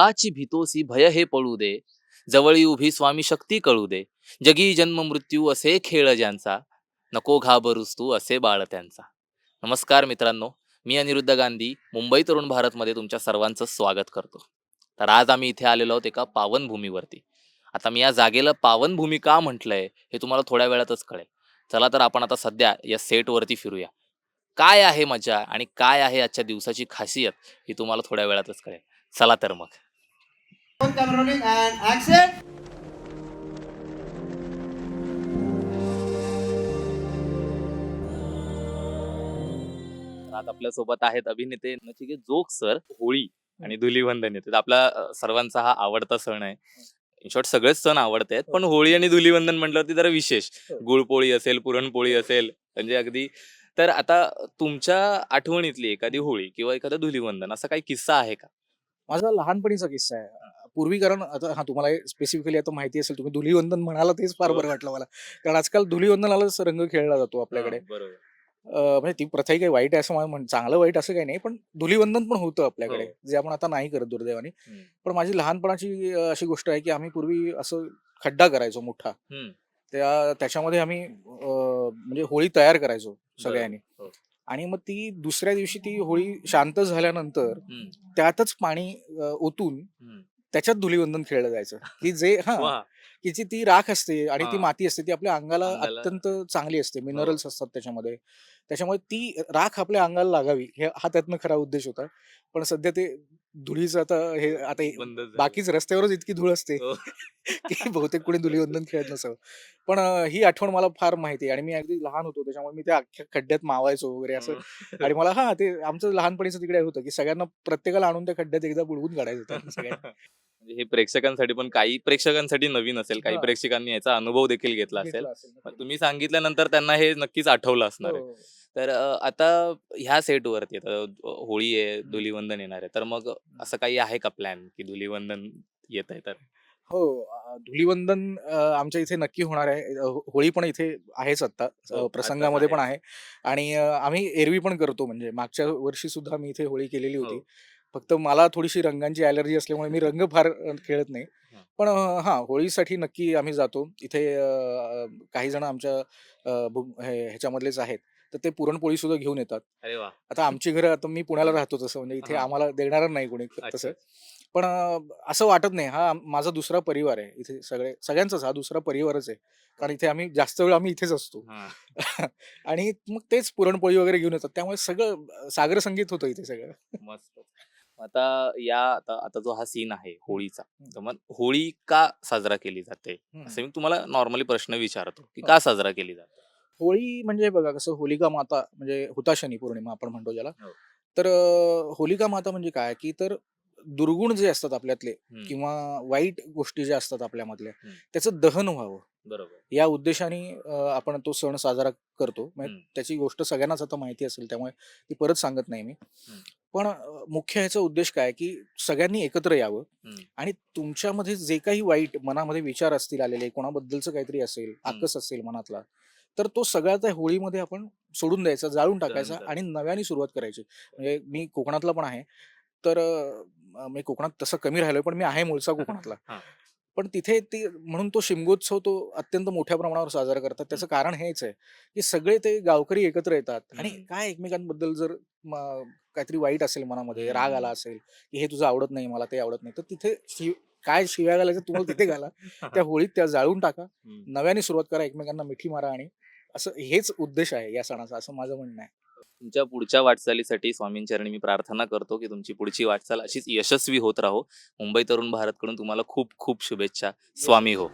जगाची भीतोसी भय हे पळू दे. जवळी उभी स्वामी शक्ती कळू दे. जगी जन्म मृत्यू असे खेळ ज्यांचा. नको घाबरूस तू असे बाळ त्यांचा. नमस्कार मित्रांनो मी अनिरुद्ध गांधी मुंबई तरुण भारतमध्ये तुमच्या सर्वांचं स्वागत करतो. तर आज आम्ही इथे आलेलो आहोत एका पावनभूमीवरती. आता मी या जागेला पावनभूमी का म्हटलंय हे तुम्हाला थोड्या वेळातच कळेल. चला तर आपण आता सध्या या सेटवरती फिरूया. काय आहे मजा आणि काय आहे आजच्या दिवसाची खासियत ही तुम्हाला थोड्या वेळातच कळेल. चला तर मग. Camera rolling and action. आज आपल्यासोबत आहेत अभिनेते नचिकेत जोग सर होळी आणि धुलीवंदन येते आपला अ, सर्वांचा हा आवडता सण आहे. इन शॉर्ट सगळेच सण आवडते आहेत पण होळी आणि धुलीवंदन म्हटल्यावरती जरा विशेष. हो. गुळपोळी असेल पुरणपोळी असेल म्हणजे अगदी. तर आता तुमच्या आठवणीतली एखादी होळी किंवा एखादं धुलीवंदन असा काही किस्सा आहे का? माझा लहानपणीचा किस्सा आहे पूर्वी कारण आता हा तुम्हाला स्पेसिफिकली आता माहिती असेल तुम्ही धुलीवंदन म्हणाला तेच फार. बरं वाटलं मला कारण आजकाल धुलीवंदनालाच रंग खेळला जातो आपल्याकडे म्हणजे ती प्रथाही काही वाईट आहे असं मला म्हण चांगलं वाईट असं काही नाही पण धुलीवंदन पण होतं आपल्याकडे हो. जे आपण आता नाही करत दुर्दैवाने. पण माझी लहानपणाची अशी गोष्ट आहे की आम्ही पूर्वी असं खड्डा करायचो मोठा. त्या त्याच्यामध्ये आम्ही म्हणजे होळी तयार करायचो सगळ्यांनी हो. आणि मग ती दुसऱ्या दिवशी ती होळी शांत झाल्यानंतर. त्यातच पाणी ओतून. त्याच्यात धुलीवंदन खेळलं जायचं की जे हा. की जी ती राख असते आणि ती हा. माती असते ती आपल्या अंगाला हो. अत्यंत चांगली असते मिनरल्स असतात त्याच्यामध्ये त्याच्यामुळे ती राख आपल्या अंगाला लागावी हे हा त्यातनं खरा उद्देश होता पण सध्या ते धुळीचं आता हे आता हे- बंद झालं. बाकीच रस्त्यावरच इतकी धूळ असते हो. की बहुतेक कुणी धुलीवंदन खेळत नसावं पण अं, ही आठवण मला फार माहिती आहे आणि मी अगदी लहान होतो त्याच्यामुळे मी त्या अख्ख्या खड्ड्यात मावायचो वगैरे असं आणि मला हा ते आमचं लहानपणीचं तिकडे होतं की सगळ्यांना प्रत्येकाला आणून त्या खड्ड्यात एकदा बुडवून काढायचं होतं सगळ्यांना म्हणजे हे प्रेक्षकांसाठी पण काही प्रेक्षकांसाठी नवीन असेल काही हा. प्रेक्षकांनी याचा अनुभव देखील घेतला असेल घेतलं असेल पण नक्की. तुम्ही सांगितल्यानंतर त्यांना हे नक्कीच आठवलं असणार आहे हो. तर अ, आता ह्या सेटवरती आता अ, होळी आहे धुलीवंदन येणार आहे. तर मग असं काही आहे का प्लॅन की धुलीवंदन येत आहे तर? हो अ, धुलीवंदन अ, आमच्या इथे नक्की होणार आहे. अ, हो- होळी पण इथे आहेच आता अ, हो, प्रसंगामध्ये पण आहे. आणि अ, आम्ही एरवी पण करतो म्हणजे मागच्या वर्षी सुद्धा मी इथे होळी केलेली होती. हो. फक्त मला थोडीशी रंगांची अलर्जी असल्यामुळे मी रंग फार अ, खेळत नाही. हा. पण अ, हा होळीसाठी नक्की आम्ही जातो. इथे अ, काही जण आमच्या अ, हे- ह्याच्यामधलेच आहेत. तर ते पुरणपोळी सुद्धा घेऊन येतात. अरे वा. आता आमची घरं आता मी पुण्याला राहतो तसं म्हणजे इथे हा. आम्हाला देणार नाही कोणी. तसं. पण अ, असं वाटत नाही. हा माझा दुसरा परिवार आहे. इथे सगळे सगळ्यांचाच हा दुसरा परिवारच आहे. कारण इथे आम्ही जास्त वेळ आम्ही इथेच असतो. हा. आणि मग तेच पुरणपोळी वगैरे घेऊन येतात. त्यामुळे सगळं अ, सागर संगीत होतं इथे सगळं. मस्त. आता या आता आता जो हा सीन आहे होळीचा तर मग होळी का साजरा केली जाते? असे मी तुम्हाला नॉर्मली प्रश्न विचारतो की का साजरा केली जाते? होळी म्हणजे बघा कसं होलिका माता म्हणजे हुताशनी पौर्णिमा आपण म्हणतो ज्याला हो. तर अ, होलिका माता म्हणजे काय की तर दुर्गुण जे असतात आपल्यातले हम्म, किंवा वाईट गोष्टी ज्या असतात आपल्यामधल्या हम्म. त्याचं दहन व्हावं बरोबर या उद्देशाने अ, आपण तो सण साजरा करतो म्हणजे हम्म. त्याची गोष्ट सगळ्यांनाच आता माहिती असेल त्यामुळे ती परत सांगत नाही मी पण अ, मुख्य ह्याचा उद्देश काय की सगळ्यांनी एकत्र यावं हम्म. आणि तुमच्यामध्ये जे काही वाईट मनामध्ये विचार असतील आलेले कोणाबद्दलचं काहीतरी असेल आकस असेल मनातला तर तो सगळ्या त्या होळीमध्ये आपण सोडून द्यायचा जाळून टाकायचा. आणि नव्याने सुरुवात करायची म्हणजे मी कोकणातला पण आहे तर मी कोकणात तसं कमी राहिलोय पण मी आहे मूळचा कोकणातला. पण तिथे ती म्हणून तो शिमगोत्सव तो अत्यंत मोठ्या प्रमाणावर साजरा करतात त्याचं कारण हेच आहे की सगळे ते गावकरी एकत्र येतात आणि. काय एकमेकांबद्दल जर काहीतरी वाईट असेल मनामध्ये राग आला. असेल की हे तुझं आवडत नाही मला ते आवडत नाही तर तिथे काय शिव्या घालायचं तुम्हाला तिथे घाला. त्या होळीत त्या जाळून टाका. नव्याने सुरुवात करा एकमेकांना मिठी मारा आणि असं हेच उद्देश आहे या सणाचा असं माझं म्हणणं आहे. तुमच्या पुढच्या वाटचालीसाठी स्वामींचरणी मी प्रार्थना करतो की तुमची पुढची वाटचाल अशीच यशस्वी होत राहो. मुंबई तरुण भारतकडून तुम्हाला खूप खूप शुभेच्छा. स्वामी हो.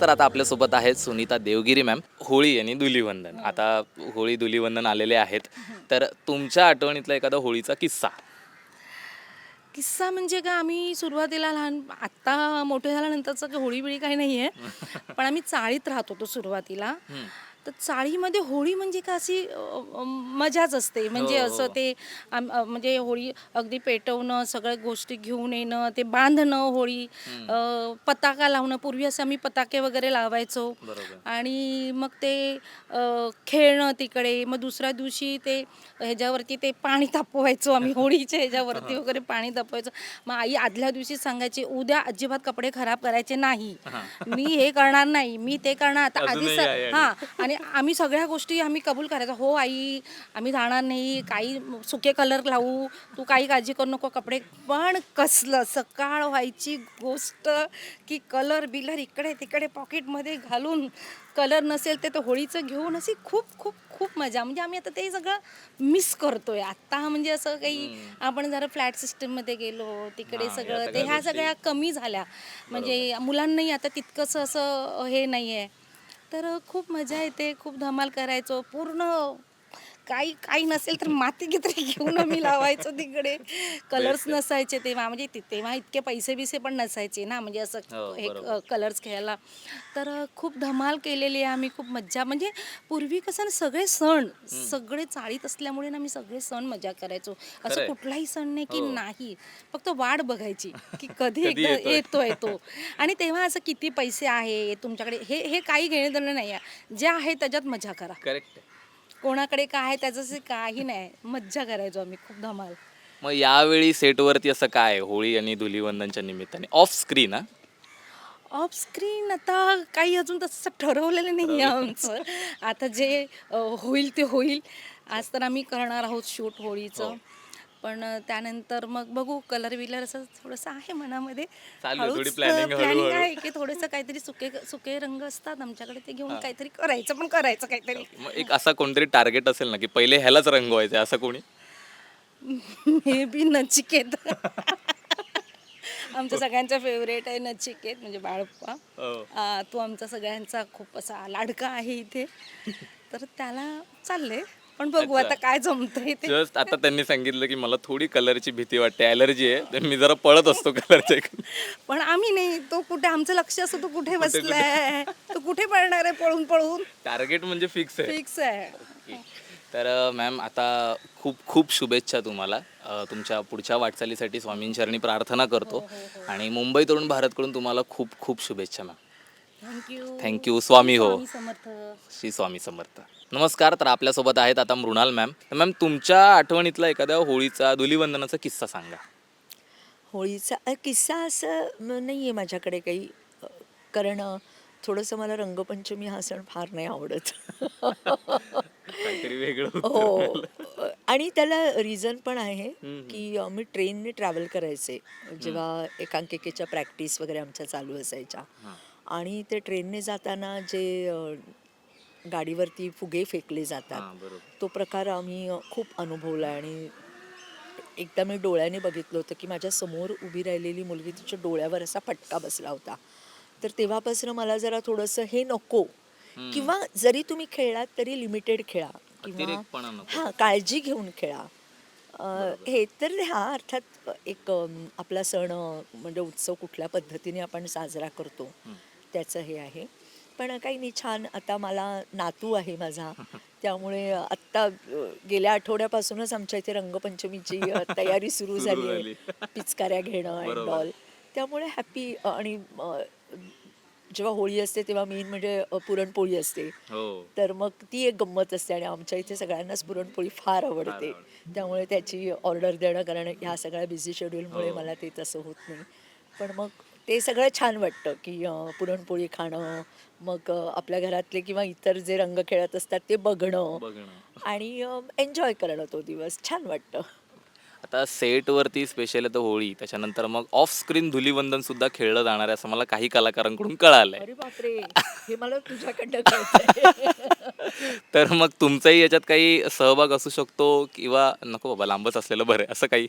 तर आता आपल्यासोबत आहेत सुनीता देवगिरी मॅम होळी आणि धुलीवंदन आता होळी धुलीवंदन आलेले आहेत. तर तुमच्या आठवणीतला एखादा होळीचा किस्सा? किस्सा म्हणजे का आम्ही सुरुवातीला लहान आत्ता मोठे झाल्यानंतरचं होळी बिळी काही नाही आहे पण आम्ही चाळीत राहत होतो सुरुवातीला. तर चाळीमध्ये होळी म्हणजे का अशी मजाच असते. म्हणजे हो, असं हो. ते आम- अ, म्हणजे होळी अगदी पेटवणं सगळ्या गोष्टी घेऊन येणं ते बांधणं होळी. अ, पताका लावणं. पूर्वी असं आम्ही पताके वगैरे लावायचो. बरोबर. आणि मग ते अ, खेळणं तिकडे. मग दुसऱ्या दिवशी ते ह्याच्यावरती ते पाणी तापवायचो आम्ही होळीच्या ह्याच्यावरती वगैरे पाणी तापवायचो. मग आई आदल्या दिवशी सांगायची उद्या अजिबात कपडे खराब करायचे नाही. हा. मी हे करणार नाही. मी ते करणार. आता आधी अजूनही स- आहे आणि. हा. आणि आम्ही सगळ्या गोष्टी आम्ही कबूल करायचो. हो आई आम्ही जाणार नाही काही सुके कलर लावू तू काही काळजी करू नको कपडे. पण कसलं सकाळ व्हायची गोष्ट की कलर बिलर इकडे तिकडे पॉकेटमध्ये घालून कलर नसेल ते तर होळीचं घेऊन अशी खूप खूप खूप मजा. म्हणजे आम्ही आता ते सगळं मिस करतोय. आता म्हणजे असं काही. आपण जरा फ्लॅट सिस्टममध्ये गेलो तिकडे सगळं ते ह्या. सगळ्या कमी झाल्या. म्हणजे मुलांनाही आता तितकंसं असं हे नाही आहे तर खूप मजा येते खूप धमाल करायचो पूर्ण काही काही नसेल तर माती तरी घेऊन आम्ही लावायचो तिकडे. कलर्स. नसायचे तेव्हा. म्हणजे ति- तेव्हा इतके पैसे बिसे पण नसायचे ना. म्हणजे हो, असं हे बरोबर. कलर्स खेळायला तर खूप धमाल केलेली आहे आम्ही. खूप मज्जा. म्हणजे पूर्वी कसं ना सगळे सण सगळे चाळीत असल्यामुळे ना मी सगळे सण मजा करायचो. असं. कुठलाही सण नाही की हो. नाही. फक्त वाट बघायची की कधी एकदा येतोय. येतोय तो. आणि तेव्हा असं किती पैसे आहे तुमच्याकडे हे हे काही घेणं देणं नाही आहे. जे आहे त्याच्यात मजा करा. करेक्ट कोणाकडे काय आहे त्याचं काही नाही. मज्जा करायचो आम्ही खूप धमाल. मग यावेळी सेटवरती असं काय आहे, होळी आणि धुलीवंदनच्या निमित्ताने? ऑफ स्क्रीन हा? ऑफ स्क्रीन आता काही अजून तसं ठरवलेलं नाही आहे आमचं. आता जे अ, होईल ते होईल. आज तर आम्ही करणार आहोत शूट होळीचं. हो. पण त्यानंतर मग बघू कलर विलर असं थोडंसं आहे मनामध्ये. चालू आहे, हळूच, की थोडंसं काहीतरी सुके सुके रंग असतात आमच्याकडे ते घेऊन. काहीतरी करायचं पण करायचं काहीतरी. मग एक असा कोणतरी टार्गेट असेल ना की पहिले ह्यालाच रंगवायचं असं कोणी? May be Nachiket. आमच्या सगळ्यांचा फेवरेट आहे नचिकेत म्हणजे बाळप्पा. हो. तो आमचा सगळ्यांचा खूप असा लाडका आहे इथे. तर त्याला चाललंय. पण बघू. आता काय जमतंय ते. जस्ट आता त्यांनी सांगितलं की मला थोडी कलरची भीती वाटते ॲलर्जी आहे. तर मी जरा पळत असतो कलरच्या पण आम्ही नाही तो कुठे आमचं लक्ष असं तो कुठे बसलाय? तो कुठे पळणार आहे पळून पळून? टार्गेट म्हणजे फिक्स आहे. फिक्स आहे. तर मॅम आता खूप खूप शुभेच्छा तुम्हाला. तुमच्या पुढच्या वाटचालीसाठी स्वामींचरणी प्रार्थना करतो. आणि मुंबई तरुण भारतकडून तुम्हाला खूप खूप शुभेच्छा मॅम थँक्यू थँक्यू स्वामी हो. समर्थ. श्री स्वामी समर्थ. नमस्कार तर आपल्यासोबत आहेत आता मृणाल मॅम. तर मॅम तुमच्या आठवणीतला एखाद्या होळीचा धुलीवंदनाचा किस्सा सांगा. होळीचा अ, किस्सा असं नाही आहे माझ्याकडे काही. अ, कारण अ, थोडंसं मला रंगपंचमी हा सण फार नाही आवडत. काहीतरी वेगळं हो. अ, आणि त्याला रिझन पण आहे. की अ, मी ट्रेनने ट्रॅव्हल करायचे. जेव्हा एकांकिकेच्या प्रॅक्टिस वगैरे आमच्या चालू असायच्या. हां. आणि ते ट्रेनने जाताना जे गाडीवरती फुगे फेकले जातात. बरोबर. तो प्रकार आम्ही खूप अनुभवला आणि एकदा मी डोळ्याने बघितलं होतं की माझ्यासमोर उभी राहिलेली मुलगी तिच्या डोळ्यावर असा फटका बसला होता. तर तेव्हापासून मला जरा थोडंसं हे नको हम्म. किंवा जरी तुम्ही खेळलात तरी लिमिटेड खेळा किंवा अतिरेकपणा नको. हां काळजी घेऊन खेळा. अ, हे तर हा अर्थात एक आपला सण अ, म्हणजे उत्सव कुठल्या पद्धतीने आपण साजरा करतो त्याचं हे आहे. पण काही नाही छान. आता मला नातू आहे माझा. त्यामुळे आत्ता गेल्या आठवड्यापासूनच आमच्या इथे रंगपंचमीची तयारी सुरू झाली. आहे. पिचकाऱ्या घेणं अँड. ऑल त्यामुळे हॅपी आणि जेव्हा होळी असते तेव्हा मेन म्हणजे पुरणपोळी असते. हो. तर मग ती एक गंमत असते आणि आमच्या इथे सगळ्यांनाच पुरणपोळी फार आवडते. त्यामुळे त्याची ऑर्डर देणं कारण ह्या सगळ्या बिझी शेड्यूलमुळे हो. मला ते तसं होत नाही. पण मग ते सगळं छान वाटतं की पुरणपोळी खाणं मग आपल्या घरातले किंवा इतर जे रंग खेळत असतात ते बघणं बघणं. आणि एन्जॉय करणं तो दिवस. छान वाटतं. आता सेटवरती स्पेशल तर होळी. त्याच्यानंतर मग ऑफ स्क्रीन धुलीवंदन सुद्धा खेळलं जाणार आहे असं मला काही कलाकारांकडून कळालंय. अरे बापरे! हे मला तुझ्याकडनं. तर मग तुमचाही याच्यात काही सहभाग असू शकतो किंवा नको बाबा लांबच असलेलं बरं असं काही?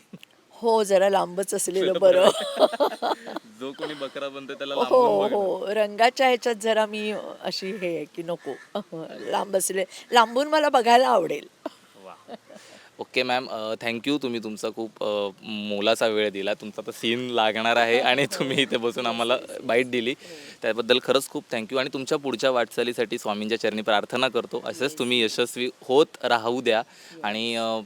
हो जरा लांबच असलेलं बरं. जो कोणी बकरा बनतो त्याला हो हो. रंगाच्या ह्याच्यात जरा मी अशी हे आहे की नको. लांब असले लांबून मला बघायला आवडेल. Okay ma'am. थँक्यू तुम्ही तुमचा खूप अ, मोलाचा वेळ दिला. तुमचा तर सीन लागणार आहे आणि तुम्ही इथे बसून आम्हाला बाईट दिली. त्याबद्दल खरंच खूप थँक्यू आणि तुमच्या पुढच्या वाटचालीसाठी स्वामींच्या चरणी प्रार्थना करतो. असंच तुम्ही यशस्वी होत राहू द्या. आणि अ,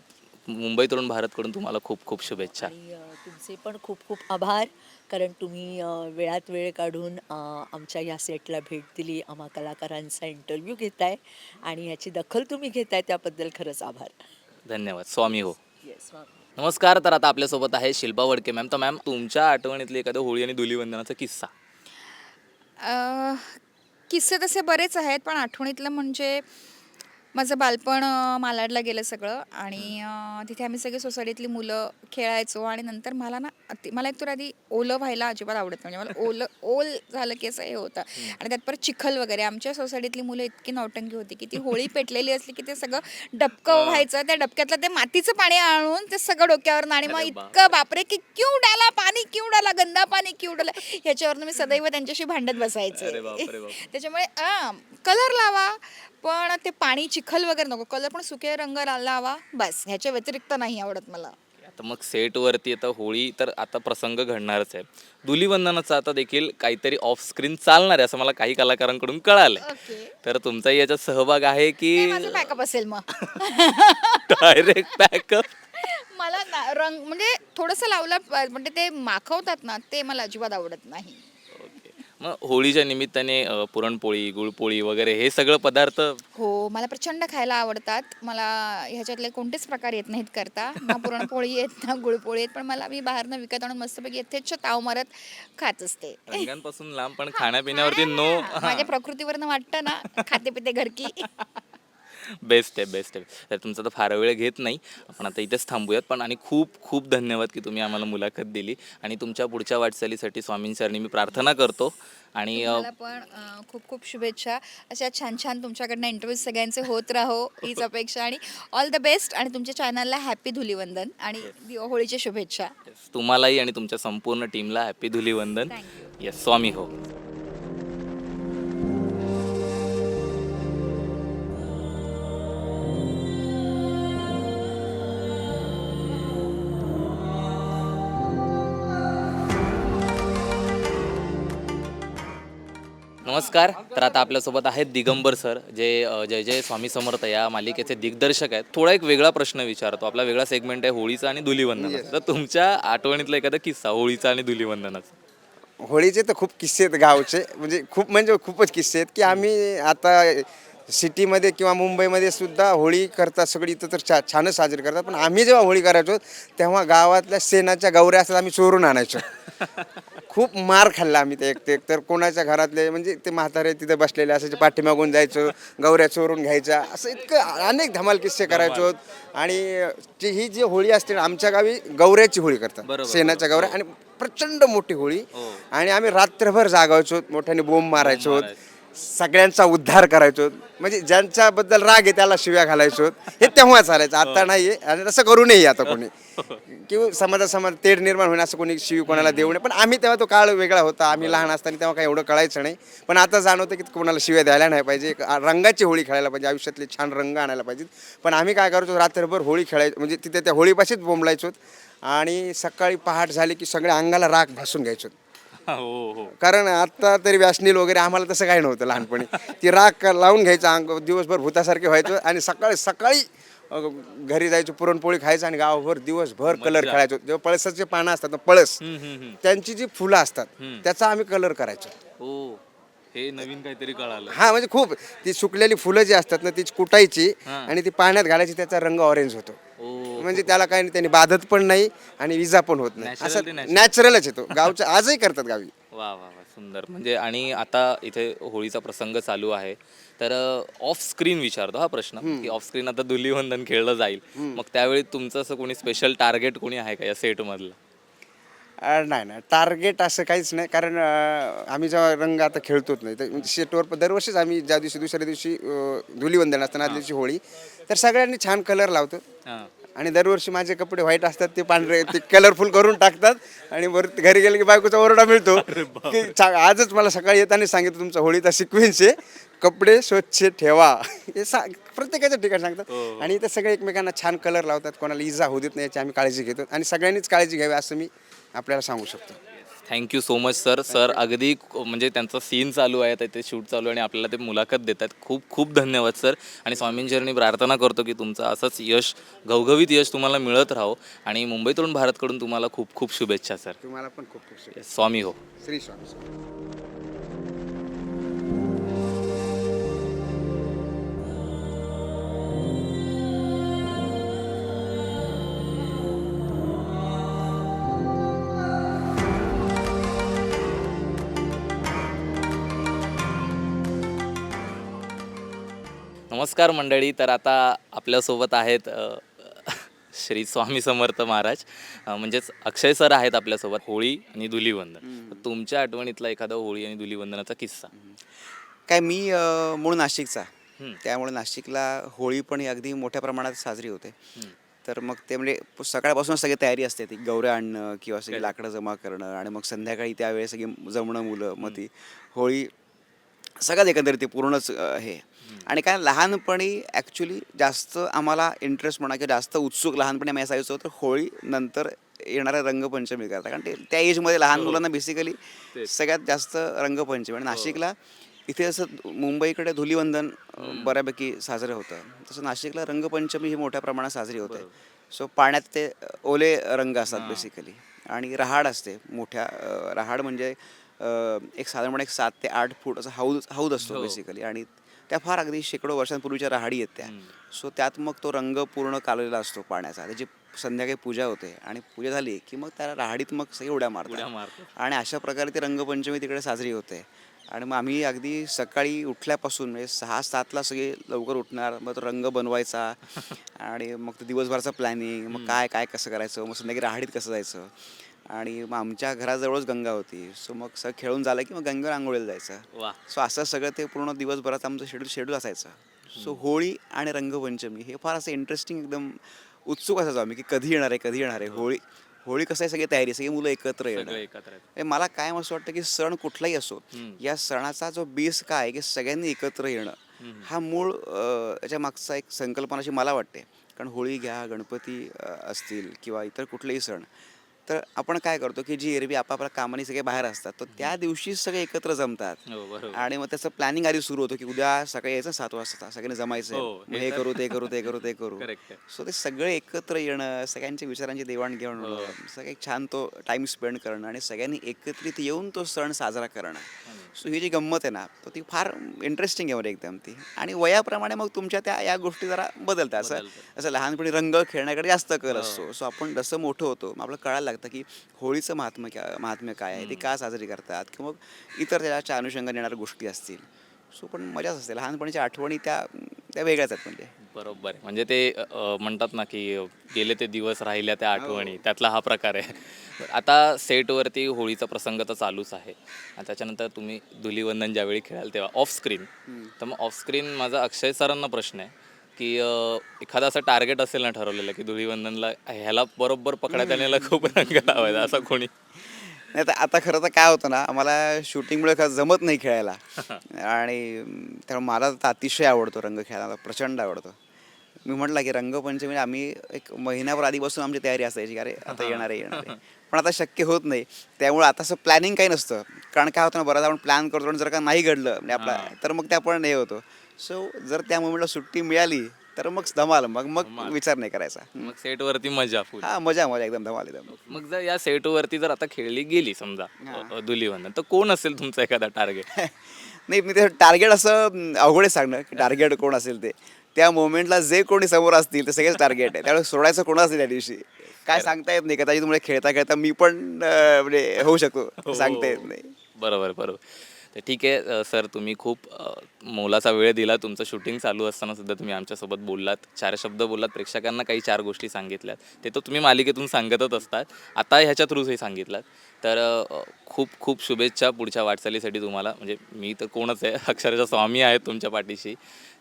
मुंबई तरुण भारतकडून तुम्हाला खूप खूप शुभेच्छा. आणि अ, तुमचे पण खूप खूप आभार. कारण तुम्ही अ, वेळात वेळ काढून अ, आमच्या या सेटला भेट दिली. आम्हा कलाकारांचा इंटरव्ह्यू घेताय. आणि याची दखल तुम्ही घेताय त्याबद्दल खरंच आभार. धन्यवाद. स्वामी हो. येस नमस्कार तर आता आपल्यासोबत आहे शिल्पा वडके. मॅम तर मॅम तुमच्या आठवणीतली एखादं होळी आणि धुलीवंदनाचा किस्सा? किस्से तसे बरेच आहेत पण आठवणीतलं म्हणजे माझं बालपण मालाडला गेलं सगळं आणि तिथे आम्ही सगळे सोसायटीतली मुलं खेळायचो आणि नंतर मला ना अति मला एकतर आधी ओलं व्हायला अजिबात आवडत नाही. म्हणजे मला ओलं ओल झालं की असं हे होतं. आणि त्यात परत चिखल वगैरे. आमच्या सोसायटीतली मुलं इतकी नौटंकी होती की ती होळी पेटलेली असली की ते सगळं डबकं व्हायचं. त्या डबक्यातलं ते मातीचं पाणी आणून ते सगळं डोक्यावर आणि मग अरे इतकं बापरे की क्यू डाला पाणी क्यू डाला गंदा पाणी क्यू डाला ह्याच्यावरनं मी सदैव त्यांच्याशी भांडत बसायचे. अरे बापरे बाप. त्याच्यामुळे कलर लावा. पण ते पाणी चिखल वगैरे नको. कलर पण सुके रंग लावा. बस. ह्याच्या व्यतिरिक्त नाही आवडत मला. आता मग सेटवरती आता होळी तर आता प्रसंग घडणारच आहे. धुलीवंदनाचा आता देखील काहीतरी ऑफ स्क्रीन चालणार आहे असं मला काही कलाकारांकडून कळालंय. ओके. तर तुमचाही याच्यात सहभाग आहे की माझं बॅकअप असेल मग. डायरेक्ट बॅकअप मला ना रंग म्हणजे थोडंसं लावलं म्हणजे ते माखवतात ना ते मला अजिबात आवडत नाही. मग होळीच्या निमित्ताने अ, पुरणपोळी गुळपोळी वगैरे हे सगळं पदार्थ? हो मला प्रचंड खायला आवडतात. मला ह्याच्यातले कोणतेच प्रकार येत नाहीत करता. ना पुरणपोळी येत ना गुळपोळी येत पण मला मी बाहेरनं विकत आणून मस्तपैकी यथेच्छ ताव मारत खात असते. रंगांपासून लांब पण खाण्यापिण्यावरती नो माझ्या प्रकृतीवरनं वाटतं ना खाते पिते घरकी. बेस्ट आहे बेस्ट आहे. तर तुमचा तर फार वेळ घेत नाही. आपण आता इथेच थांबूयात. पण आणि खूप खूप धन्यवाद की तुम्ही आम्हाला मुलाखत दिली. आणि तुमच्या पुढच्या वाटचालीसाठी स्वामींचरणी मी प्रार्थना करतो. आणि मला पण अं, खूप खूप शुभेच्छा. अशा छान छान तुमच्याकडनं इंटरव्ह्यू सगळ्यांचे होत राहो. हीच अपेक्षा. आणि ऑल द बेस्ट आणि तुमच्या चॅनलला हॅपी धुलीवंदन. आणि दि- होळीच्या शुभेच्छा. तुम्हालाही आणि तुमच्या संपूर्ण टीमला happy Dhulivandan. Thank yes Swami हो. नमस्कार. तर आता आपल्यासोबत आहेत दिगंबर सर जे जय जय स्वामी समर्थ या मालिकेचे दिग्दर्शक आहेत. थोडा एक वेगळा प्रश्न विचारतो. आपला वेगळा सेगमेंट आहे होळीचा आणि धुलीवंदनाचा. तर तुमच्या आठवणीतला एखादा किस्सा होळीचा आणि धुलीवंदनाचा? होळीचे तर खूप किस्से आहेत गावचे. म्हणजे खूप म्हणजे खूपच किस्से आहेत की आम्ही आता सिटीमध्ये किंवा मुंबईमध्ये सुद्धा होळी करतात सगळी इथं तर छा छानच साजरी करतात. पण आम्ही जेव्हा होळी करायचो तेव्हा गावातल्या सेनाच्या गौऱ्या असतात आम्ही चोरून आणायचो. खूप मार खाल्ला आम्ही ते एक ते एक. तर कोणाच्या घरातले म्हणजे ते म्हातारे तिथे बसलेले असायचे पाठीमागून जायचो गौऱ्या चोरून घ्यायच्या असं इतकं अनेक धमाल किस्से करायचो. आणि जी ही जी होळी असते ना आमच्या गावी गौऱ्याची होळी करतात. सेनाच्या गौऱ्या आणि प्रचंड मोठी होळी. हो. आणि आम्ही रात्रभर जागायचो मोठ्याने बोंब मारायचो. सगळ्यांचा उद्धार करायचो. म्हणजे ज्यांच्याबद्दल राग आहे त्याला शिव्या घालायचो. हे तेव्हा चालायचं आता नाहीये. आणि तसं करू नये आता कोणी. किंवा समाजासमाज तेढ निर्माण होईल असं कोणी शिवी कोणाला देऊ नये. पण आम्ही तेव्हा तो काळ वेगळा होता. आम्ही लहान असताना तेव्हा काही एवढं कळायचं नाही. पण आता जाणवतं की कोणाला शिव्या द्यायला नाही पाहिजे. रंगाची होळी खेळायला पाहिजे. आयुष्यातले छान रंग आणायला पाहिजेत. पण आम्ही काय करायचो? रात्रभर होळी खेळायचो. म्हणजे तिथे त्या होळीपाशीच बोंबलायचो आणि सकाळी पहाट झाली की सगळ्या अंगाला राग भासून घ्यायचो हो हो कारण आता तरी व्यासनील वगैरे आम्हाला तसं काही नव्हतं लहानपणी. ती राख लावून घ्यायचं अंग दिवसभर भूतासारखे व्हायचं आणि सकाळी सकाळी अ, घरी जायचो पुरणपोळी खायचं आणि गावभर दिवसभर कलर खेळायचो. जेव्हा पळसाचे पानं असतात ना पळस हम्म, हम्म, हम्म. त्यांची जी फुलं असतात. त्याचा आम्ही कलर करायचो. हो. हे नवीन काहीतरी कळालं. हा म्हणजे खूप ती सुकलेली फुलं जी असतात ना ती कुटायची. आणि ती पाण्यात घालायची त्याचा रंग ऑरेंज होतो. म्हणजे त्याला काही नाही त्यांनी बाधत पण नाही आणि विजा पण होत नाही. Natural असं natural. नॅचरलच येतो गावचं आजही करतात गावी. वा वा वा सुंदर. म्हणजे आणि आता इथे होळीचा प्रसंग चालू आहे. तर ऑफ स्क्रीन विचारतो हा प्रश्न. की ऑफ स्क्रीन आता धुलीवंदन खेळलं जाईल. मग त्यावेळी तुमचं असं कोणी स्पेशल टार्गेट कोणी आहे का या सेट मधलं अ, नाही नाही. टार्गेट असं काहीच नाही. कारण अ, आम्ही जेव्हा रंग आता खेळतोच नाही. तर शेटवर प- दरवर्षीच आम्ही ज्या दिवशी दुसऱ्या दिवशी अ, धुलीवंदन असताना आदल्या दिवशी होळी. तर सगळ्यांनी छान कलर लावतो. हां. आणि दरवर्षी माझे कपडे व्हाईट असतात ते पांढरे ते कलरफुल करून टाकतात आणि वर घरी गेले की बायकोचा ओरडा मिळतो. की आजच मला सकाळी येताना सांगितलं तुमचा होळीचा सिक्वेन्स आहे कपडे स्वच्छ ठेवा. हे सा प्रत्येकाच्या ठिकाणी सांगतात. आणि इथे सगळे एकमेकांना छान कलर लावतात. कोणाला इजा होऊ देत नाही याची आम्ही काळजी घेतो. आणि सगळ्यांनीच काळजी घ्यावी असं मी आपल्याला सांगू शकतो. Thank you so much sir sir अगदी म्हणजे त्यांचा सीन चालू आहे ते शूट चालू आहे आणि आपल्याला ते मुलाखत देतात खूप खूप धन्यवाद सर आणि स्वामींचरणी प्रार्थना करतो की तुमचं असंच यश घवघवीत यश तुम्हाला मिळत राहो. आणि मुंबई तरुण भारतकडून तुम्हाला खूप खूप शुभेच्छा सर तुम्हाला पण खूप खूप शुभेच्छा. स्वामी हो. श्री स्वामी. नमस्कार मंडळी तर आता आपल्यासोबत आहेत श्री स्वामी समर्थ महाराज. म्हणजेच अक्षय सर आहेत आपल्यासोबत होळी आणि धुलीवंदन. तुमच्या आठवणीतला एखादा होळी आणि धुलीवंदनाचा किस्सा? काय मी मूळ नाशिकचा. त्यामुळे नाशिकला होळी पण अगदी मोठ्या प्रमाणात साजरी होते. तर मग ते म्हणजे सकाळपासून सगळी तयारी असते ती गौऱ्या आणणं किंवा सगळी. लाकडं जमा करणं आणि मग संध्याकाळी त्यावेळेस सगळी जमणं मुलं मग ती होळी सगळ्यात एकंदरीत ते पूर्णच हे. आणि काय लहानपणी ॲक्च्युली जास्त आम्हाला इंटरेस्ट म्हणा किंवा जास्त उत्सुक लहानपणी आम्ही असायचो तर होळी नंतर येणाऱ्या रंगपंचमी करता कारण ते त्या एजमध्ये लहान मुलांना बेसिकली सगळ्यात जास्त रंगपंचमी. आणि नाशिकला इथे जसं मुंबईकडे धुलीवंदन बऱ्यापैकी साजरं होतं. तसं नाशिकला रंगपंचमी ही मोठ्या प्रमाणात साजरी होते. सो पाण्यात ते ओले रंग असतात बेसिकली आणि रहाड असते मोठ्या रहाड म्हणजे एक साधारणपणे एक सात ते आठ फूट असा हौद हौद असतो बेसिकली आणि त्या फार अगदी शेकडो वर्षांपूर्वीच्या राहाडी आहेत त्या. सो त्यात मग तो रंग पूर्ण काललेला असतो पाण्याचा. त्याची संध्याकाळी पूजा होते आणि पूजा झाली की मग त्या राहाडीत मग सगळी उड्या मारतात. आणि अशा प्रकारे ती रंगपंचमी तिकडे साजरी होते. आणि मग आम्ही अगदी सकाळी उठल्यापासून म्हणजे सहा सातला सगळे लवकर उठणार. मग तो रंग बनवायचा. आणि मग ते दिवसभराचं प्लॅनिंग मग काय काय कसं करायचं? मग संध्याकाळी राहाडीत कसं जायचं? आणि मग आमच्या घराजवळच गंगा होती. सो मग सगळं खेळून झालं की मग गंगेवर आंघोळीला जायचं. वा. सो असं सगळं ते पूर्ण दिवसभरात आमचं शेड्यूल शेड्यूल असायचं. सो होळी आणि रंगपंचमी हे फार असं इंटरेस्टिंग एकदम उत्सुक असायचो आम्ही की कधी येणार आहे कधी येणार आहे. होळी होळी कसं आहे सगळी तयारी सगळी मुलं एकत्र येणं. हे मला काय असं वाटतं की सण कुठलाही असो. या सणाचा जो बेस काय आहे की सगळ्यांनी एकत्र येणं हा मूळ याच्या मागचा एक संकल्पना अशी मला वाटते. कारण होळी घ्या गणपती असतील किंवा इतर कुठलेही सण तर आपण काय करतो की जी एरवी आपापल्या कामाने सगळे बाहेर असतात तर त्या दिवशी सगळे एकत्र जमतात. हो आणि मग त्याचं प्लॅनिंग आधी सुरू होतं की उद्या सकाळी यायचं सात वाजता सगळ्यांनी जमायचं. हो, हे करू ते करू ते करू ते करू. सो ते सगळे एकत्र येणं सगळ्यांच्या विचारांची देवाणघेवाण हो. होणं सगळे छान तो टाइम स्पेंड करणं आणि सगळ्यांनी एकत्रित येऊन तो सण साजरा करणं. सो ही जी गंमत आहे ना तर ती फार इंटरेस्टिंग आहे मला एकदम ती. आणि वयाप्रमाणे मग तुमच्या त्या या गोष्टी जरा बदलतात. असं. असं लहानपणी रंग खेळण्याकडे जास्त कल हो. असतो. सो आपण जसं मोठं होतो मग आपल्याला कळायला लागतं की होळीचं महात्म्य काय महात्म्य काय आहे? ते का साजरी करतात? किंवा मग इतर त्याच्या अनुषंगाने येणाऱ्या गोष्टी असतील. सो पण मजाच असते. लहानपणीच्या आठवणी त्या त्या वेगळ्याच आहेत म्हणजे. बरोबर आहे. म्हणजे ते अ, म्हणतात ना की अ, गेले ते दिवस राहिल्या त्या आठवणी. त्यातला हा प्रकार आहे. बरं, आता सेटवरती होळीचा प्रसंग तर चालूच आहे. आणि त्याच्यानंतर तुम्ही धुलीवंदन ज्यावेळी खेळाल तेव्हा ऑफ स्क्रीन तर मग ऑफ स्क्रीन माझा अक्षय सरांना प्रश्न आहे की अ, एखादा असं टार्गेट असेल ना ठरवलेलं की धुलीवंदनला ह्याला बरोबर पकडायचं आणि याला खूप रंग लावायचा असं कोणी? नाही तर आता खरं तर काय होतं ना आम्हाला शूटिंगमुळे खरं जमत नाही खेळायला. आणि त्यामुळे मला तर अतिशय आवडतो रंग खेळायला प्रचंड आवडतो. मी म्हटलं की रंगपंचमी आम्ही एक महिन्याभर आधीपासून आमची तयारी असायची अरे आता येणार आहे येणार आहे. पण आता शक्य होत नाही. त्यामुळे आता असं प्लॅनिंग काही नसतं. कारण काय होतं ना बऱ्याच आपण प्लॅन करतो आणि जर का नाही घडलं म्हणजे आपला तर मग ते आपण हे होतो. सो जर त्या मुमेंटला सुट्टी मिळाली तर मग धमाल मग मग विचार नाही करायचा. मग सेटवरती मजा फुल हा मजा मजा एकदम धमाल एकदम. मग जर या सेटवरती जर आता खेळली गेली समजा अ, धुलीवंदन तर कोण असेल तुमचा एखादा टार्गेट नाही मी ते टार्गेट असं अवघड आहे सांगणं की टार्गेट कोण असेल ते. त्या मोमेंटला जे कोणी समोर असतील ते सगळेच टार्गेट आहे त्यामुळे सोडायचं कोण असेल त्या दिवशी? काय सांगता येत नाही कदाचित तुम्हाला खेळता खेळता मी पण अं, म्हणजे होऊ शकतो सांगता येत नाही. बरोबर बरोबर. तर ठीक आहे सर तुम्ही खूप मोलाचा वेळ दिला. तुमचं शूटिंग चालू असताना सुद्धा तुम्ही आमच्यासोबत बोललात. चार शब्द बोललात. प्रेक्षकांना काही चार गोष्टी सांगितल्यात. ते तर तुम्ही मालिकेतून सांगतच असतात. आता ह्याच्या थ्रूच सांगितलात. तर खूप खूप शुभेच्छा पुढच्या वाटचालीसाठी तुम्हाला. म्हणजे मी तर कोणच आहे अक्षरशः स्वामी आहेत तुमच्या पाठीशी.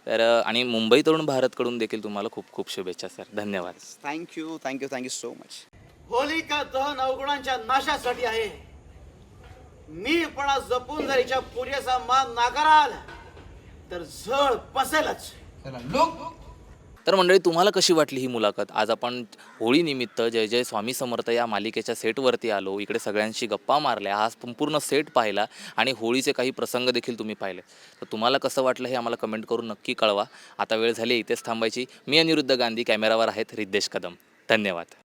तर आणि मुंबई तरुण भारतकडून देखील तुम्हाला खूप खूप शुभेच्छा सर. धन्यवाद. Thank you thank you thank you so much Holika Dahan अवगुणांच्या नाशासाठी आहे. मीपणा जपून जर हिच्या पुरेसा मान नाकाराल तर झळ बसेलच तर मंडळी तुम्हाला कशी वाटली ही मुलाखत? आज आपण होळीनिमित्त जय जय स्वामी समर्थ या मालिकेच्या सेटवरती आलो. इकडे सगळ्यांशी गप्पा मारल्या. हा संपूर्ण सेट पाहिला आणि होळीचे काही प्रसंग देखील तुम्ही पाहिले. तर तुम्हाला कसं वाटलं हे आम्हाला कमेंट करून नक्की कळवा. आता वेळ झाली इथेच थांबायची. मी अनिरुद्ध गांधी कॅमेरावर आहेत रिद्देश कदम. धन्यवाद.